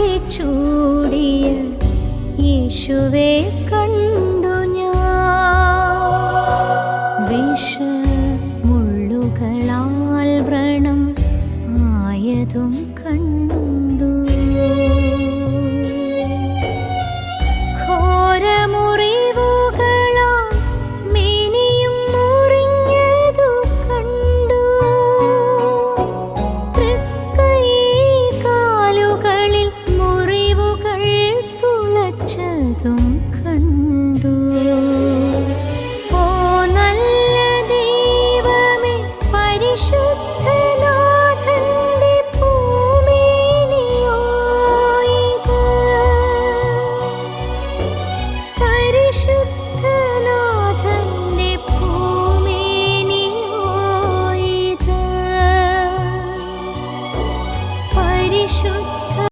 മുടി ചൂടിയ യേശുവെ കണ്ടു ഞാൻ. വിഷമുള്ളുകളാൽ വ്രണം ആയതും കണ്ടു കാണിച്ചതും കണ്ടു. ഓ നല്ല ദൈവമേ പരിശുദ്ധനാഥന്റെ ഭൂമിനിയോയിക പരിശുദ്ധനാഥന്റെ ഭൂമിനിയോയിക പരിശുദ്ധ